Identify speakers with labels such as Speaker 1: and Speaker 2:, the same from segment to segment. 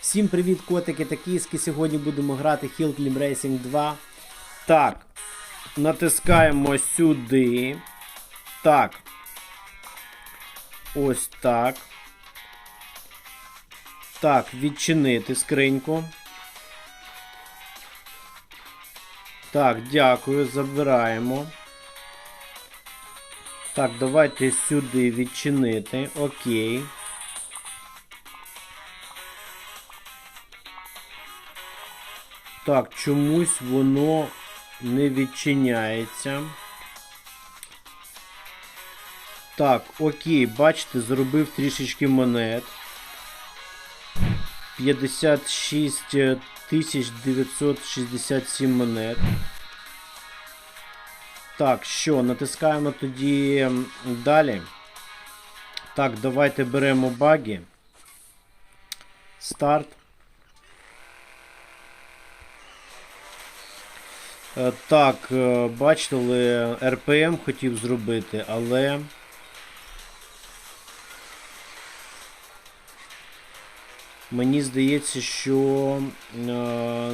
Speaker 1: Всім привіт, котики та кіски. Сьогодні будемо грати Hill Climb Racing 2. Так, натискаємо сюди. Так. Ось так. Так, відчинити скриньку. Так, дякую, забираємо. Так, давайте сюди відчинити. Окей. Так, чомусь воно не відчиняється. Так, окей, бачите, зробив трішечки монет. 56 967 монет. Так, що, натискаємо тоді далі. Так, давайте беремо баги. Старт. Так, е, бачили, РПМ хотів зробити, але. Мені здається, що е,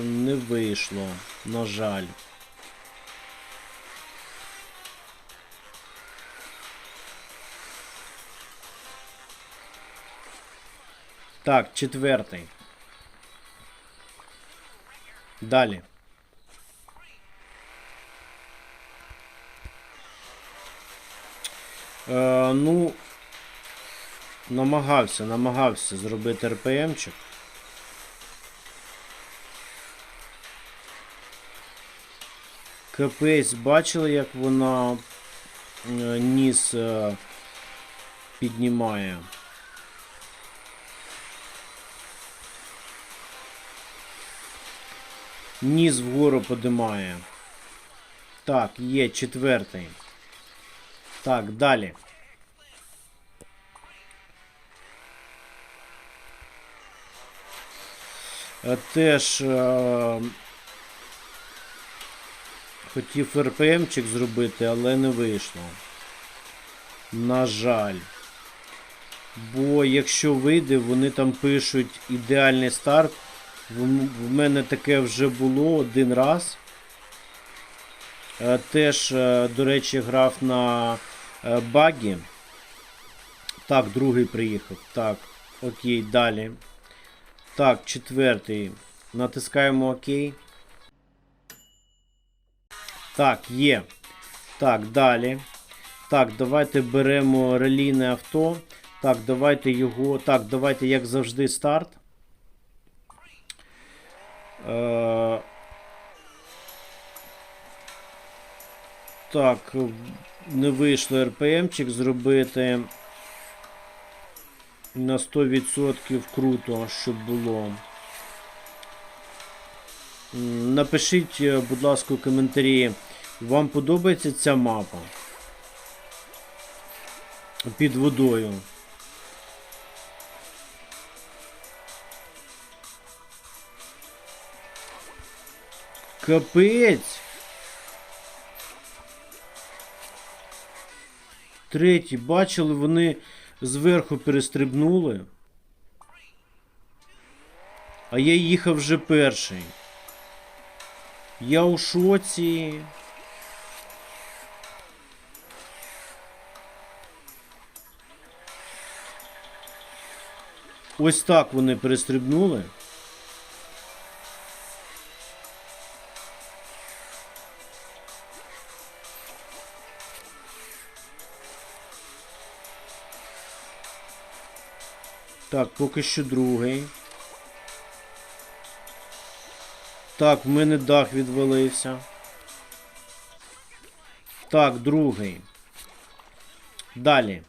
Speaker 1: не вийшло, на жаль. Так, четвертий. Далі. Е, ну, намагався, намагався зробити РПМчик. Капець, бачили, як вона е, ніс е, піднімає. Ніс вгору подимає. Так, є четвертий. Так, далі. Е, Теж е, хотів РПМчик зробити, але не вийшло. На жаль. Бо якщо вийде, вони там пишуть ідеальний старт. В мене таке вже було один раз. Е, Теж, е, до речі, грав на багі. Так, другий приїхав. Так, окей, далі. Так, четвертий. Натискаємо ОК. Так, є. Так, далі. Так, давайте беремо релійне авто. Так, давайте його. Так, давайте, як завжди, старт. Е, Так, не вийшло РПМчик зробити на 100% круто, щоб було. Напишіть, е, будь ласка, у коментарі, вам подобається ця мапа під водою. Капець! Третій, бачили, вони зверху перестрибнули. А я їхав вже перший. Я у шоці. Ось так вони перестрибнули. Так, поки що другий. Так, в мене дах відвалився. Так, другий. Далі.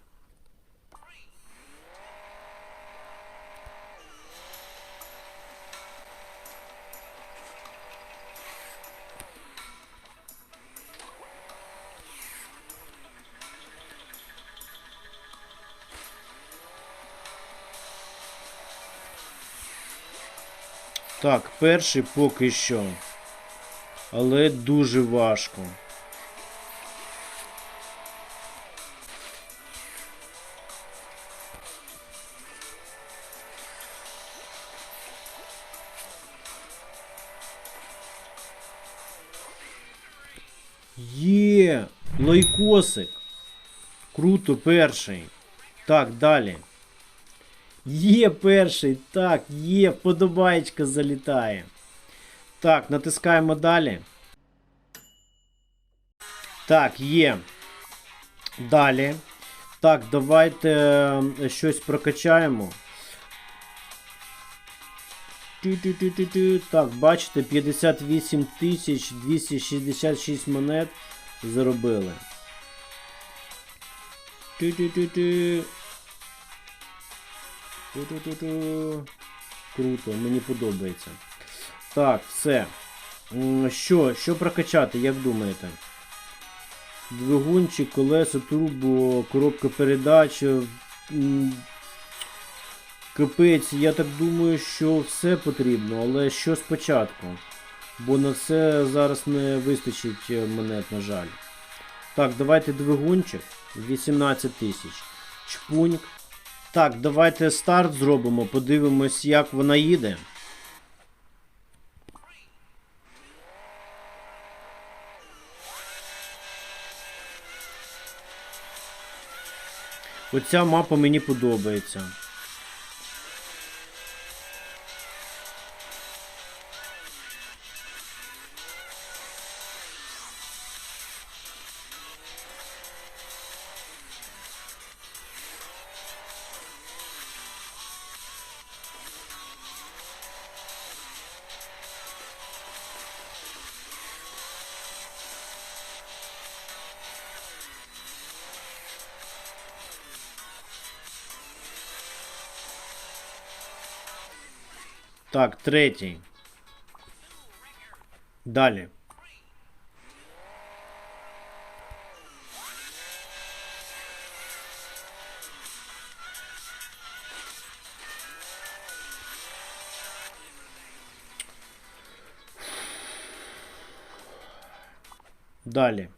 Speaker 1: Так, перший поки що. Але дуже важко. Є, лайкосик. Круто перший. Так, далі. Є перший. Так, є, вподобаєчка залітає. Так, натискаємо далі. Так, є. Далі. Так, давайте е, щось прокачаємо. Так, бачите, 58 тисяч 266 монет заробили. Тю-тю-тю-тю. Ту-ту-ту-ту. Круто, мені подобається. Так, все. Що, що прокачати, як думаєте? Двигунчик, колесо, турбо, коробка передач. м, Капець, я так думаю, що все потрібно, але що спочатку? Бо на це зараз не вистачить е, монет, на жаль. Так, давайте двигунчик. 18 тисяч. Чпуньк. Так, давайте старт зробимо, подивимось, як вона їде. Оця мапа мені подобається. Так, третій. Далі. Далі.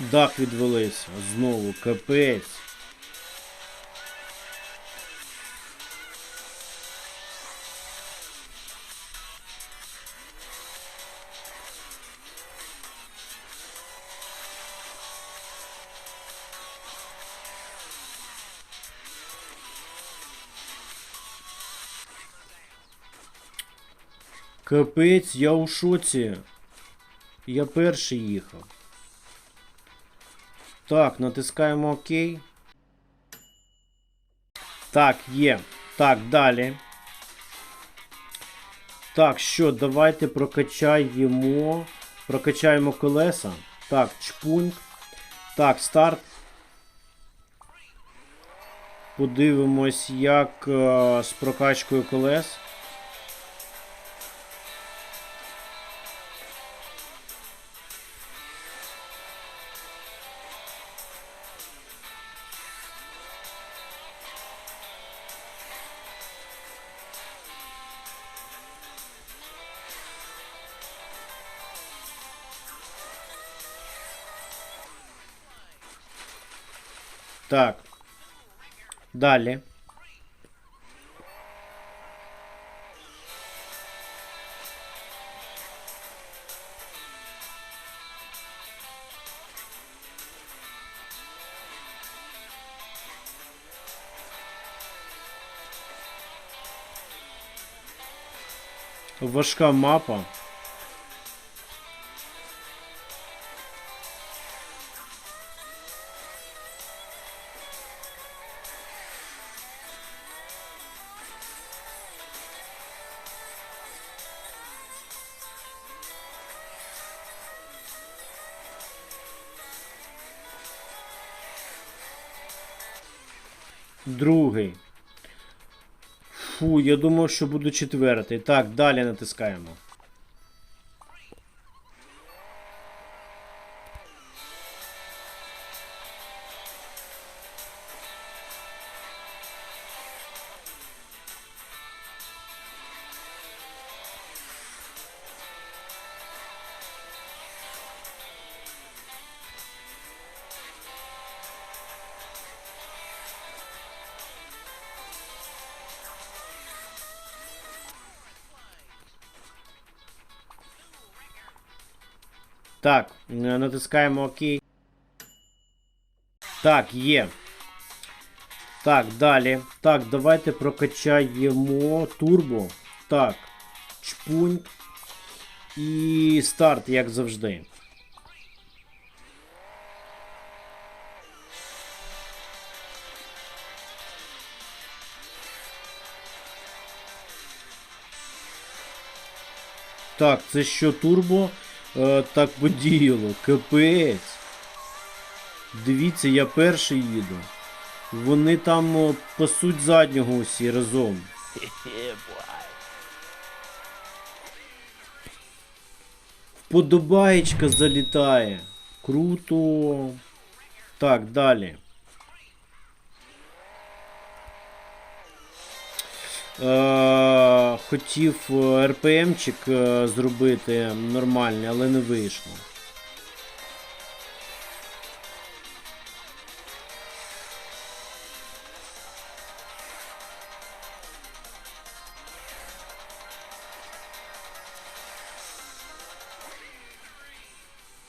Speaker 1: Дах відвалився. Знову капець. Капець, я у шоці. Я перший їхав. Так, натискаємо ОК. Так, є. Так, далі. Так, що, давайте прокачаємо. Прокачаємо колеса. Так, чпуньк. Так, старт. Подивимось, як е, з прокачкою колес. Так. Далі. Важка мапа. Другий. Фу, я думав, що буду четвертий. Так, далі натискаємо. Так, е, натискаємо ОК. Так, є. Так, далі. Так, давайте прокачаємо турбо. Так. Чпунь. І старт, як завжди. Так, це що турбо е, так подіяло? Капець. Дивіться, я перший їду. Вони там о, пасуть заднього усі разом. Вподобаєчка залітає. Круто. Так, далі. Е, хотів е, РПМчик е, зробити нормальний, але не вийшло.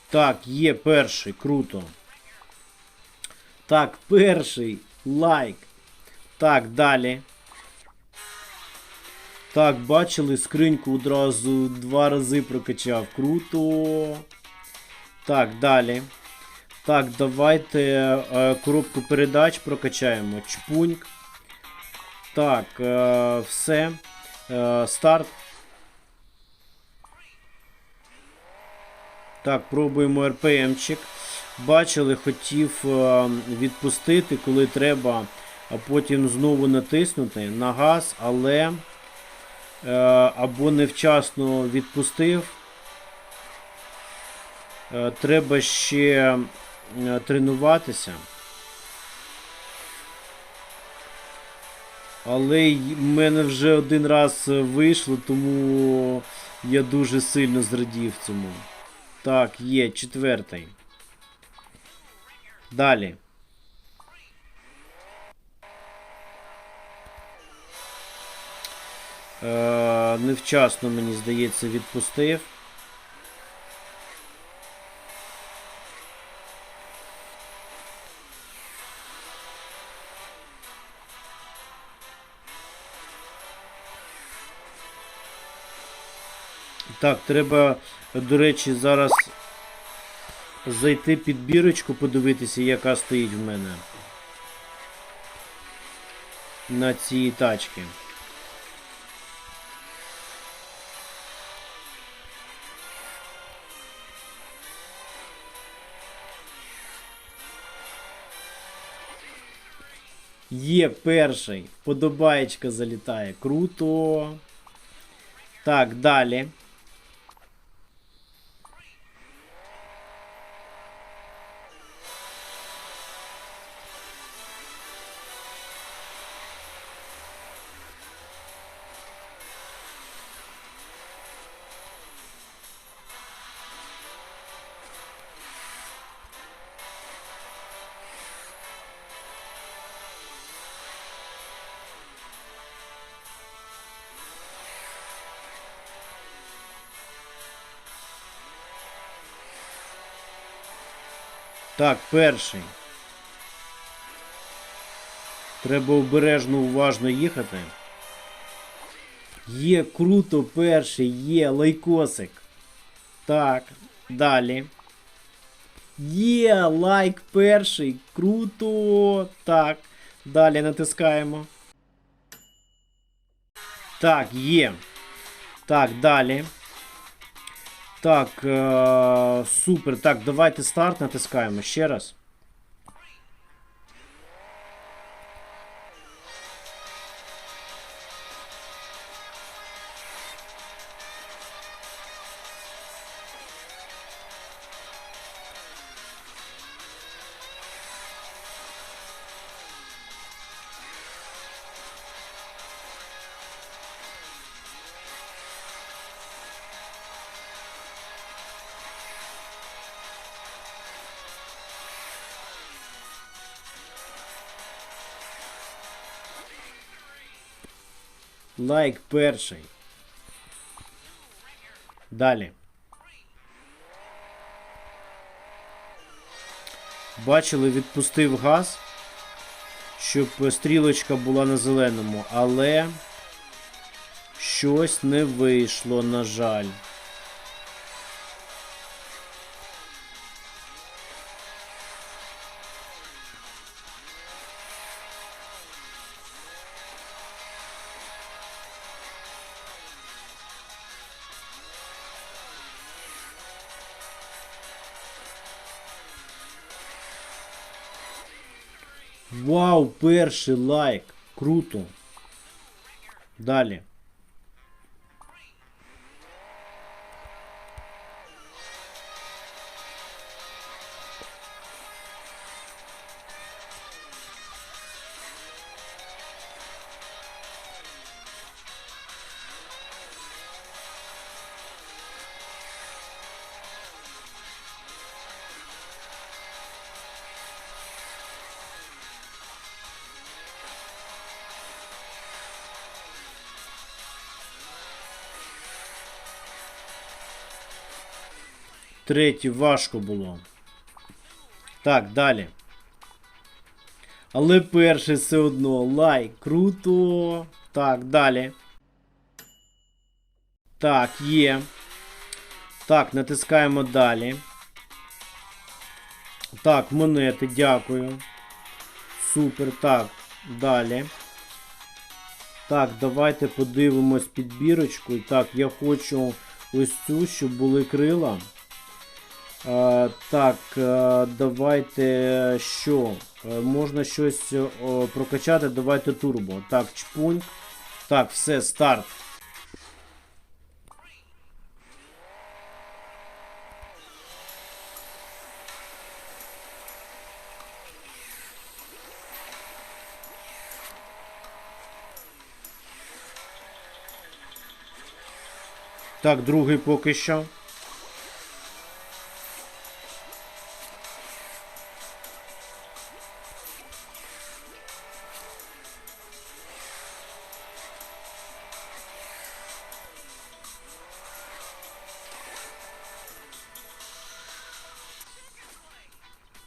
Speaker 1: Так, є перший, круто. Так, перший лайк. Так, далі. Так, бачили, скриньку одразу два рази прокачав. Круто. Так, далі. Так, давайте е, коробку передач прокачаємо. Чпуньк. Так, е, все. Е, старт. Так, пробуємо РПМчик. Бачили, хотів е, відпустити, коли треба, а потім знову натиснути на газ, але або невчасно відпустив. Е, Треба ще е, тренуватися. Але в мене вже один раз е, вийшло, тому я дуже сильно зрадів цьому. Так, є, четвертий. Далі. Невчасно, мені здається, відпустив. Так, треба, до речі, зараз зайти під бірочку, подивитися, яка стоїть в мене на цій тачці. Є перший. Подобаєчка залітає. Круто. Так, далі. Так, перший. Треба обережно уважно їхати. Є круто перший, є лайкосик. Так, далі. Є лайк перший. Круто. Так. Далі натискаємо. Так, є. Так, далі. Так, е- супер. Так, давайте старт натискаємо ще раз. Лайк перший. Далі. Бачили, відпустив газ, щоб стрілочка була на зеленому, але щось не вийшло, на жаль. Вау, перший лайк. Круто. Далі. Третій важко було. Так, далі. Але перший все одно. Лайк. Круто. Так, далі. Так, є. Так, натискаємо далі. Так, монети, дякую. Супер. Так, далі. Так, давайте подивимось підбірочку. Так, я хочу ось цю, щоб були крила. Е, так, е, давайте що? Е, можна щось прокачати, давайте турбо. Так, чпунь. Так, все, старт. Так, другий поки що.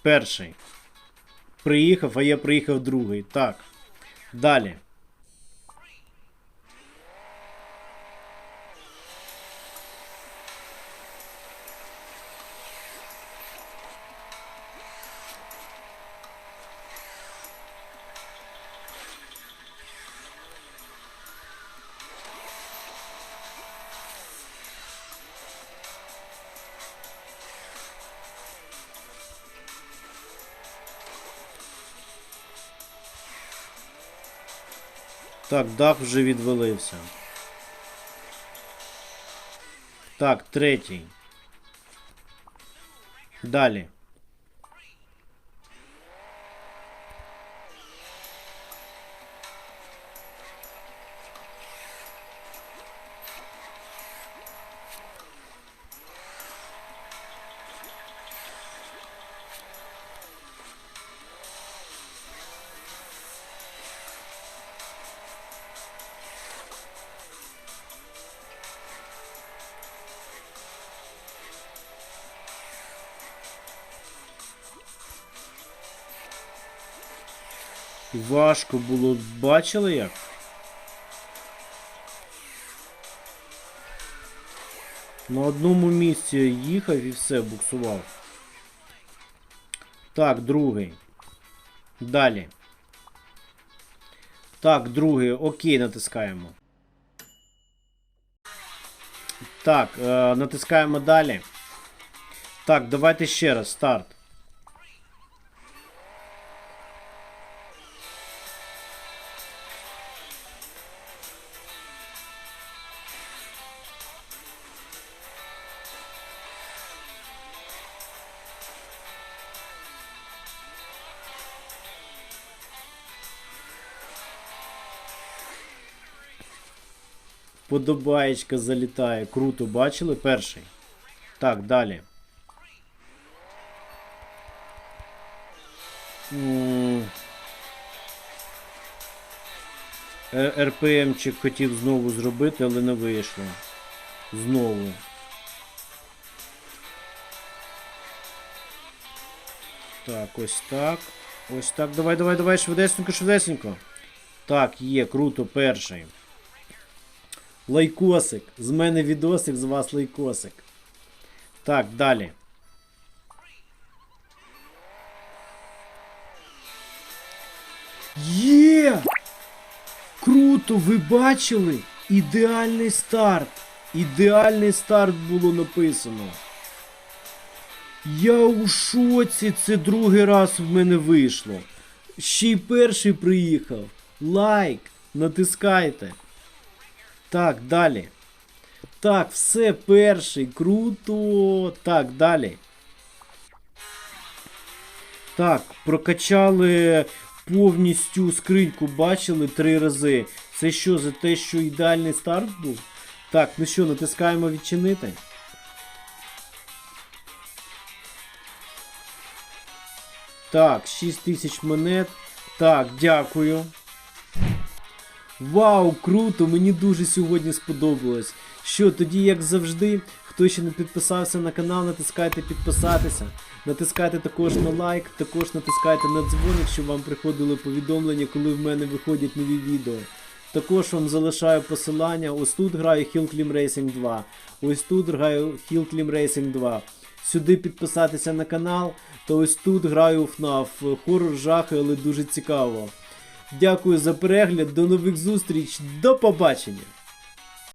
Speaker 1: Перший. Приїхав, а я приїхав другий. Так. Далі. Так, дах вже відвалився. Так, третій. Далі. Важко було, бачили як? На одному місці їхав і все, буксував. Так, другий. Далі. Так, другий. Окей, натискаємо. Так, е, натискаємо далі. Так, давайте ще раз. Старт. Подобаєчка залітає. Круто, бачили перший? Так, далі. Е, РПМчик хотів знову зробити, але не вийшло. Знову. Так, ось так. Ось так. Давай, давай, давай, швидесенько, швидесенько. Так, є, круто, перший. Лайкосик. З мене відосик, з вас лайкосик. Так, далі. Є! Круто, ви бачили? Ідеальний старт. Ідеальний старт було написано. Я у шоці, це другий раз в мене вийшло. Ще й перший приїхав. Лайк, натискайте. Так, далі. Так, все, перший. Круто. Так, далі. Так, прокачали повністю скриньку, бачили три рази. Це що, за те, що ідеальний старт був? Так, ну що, натискаємо відчинити. Так, 6 тисяч монет. Так, дякую. Вау, круто! Мені дуже сьогодні сподобалось. Що, тоді, як завжди, хто ще не підписався на канал, натискайте підписатися. Натискайте також на лайк, також натискайте на дзвоник, щоб вам приходили повідомлення, коли в мене виходять нові відео. Також вам залишаю посилання. Ось тут граю Hill Climb Racing 2. Ось тут граю Hill Climb Racing 2. Сюди підписатися на канал, то ось тут граю в FNAF. Хорор жахи, але дуже цікаво. Дякую за перегляд, до нових зустріч, до побачення!